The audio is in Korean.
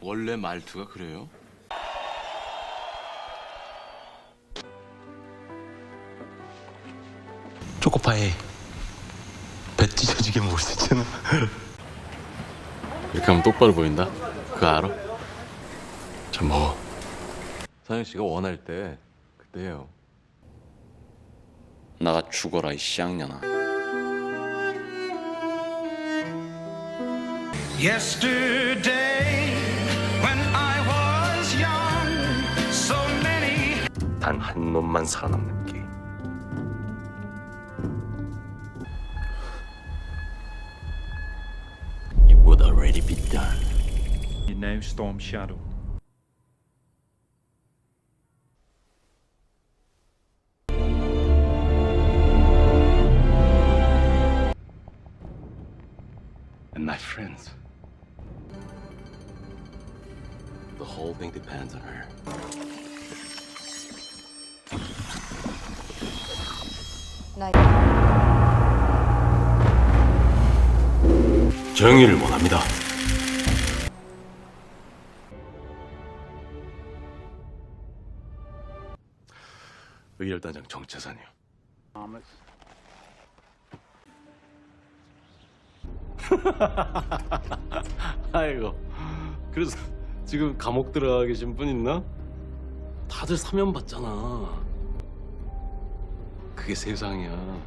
원래 말투가 그래요? 초코파이 배 찢어지게 먹을 수 있잖아 이렇게 하면 똑바로 보인다? 그거 알아? 잘 먹어. 사영 씨가 원할 때 그때예요. 나가 죽어라 이 쌍년아. Yesterday, 단 한 놈만 살아남는 게 It would already be done You now Storm Shadow. And my friends. The whole thing depends on her. 정의를 원합니다. 의열단장 정체산이요. 아이고 그래서 지금 감옥 들어가 계신 분 있나? 다들 사면 받잖아 그게 세상이야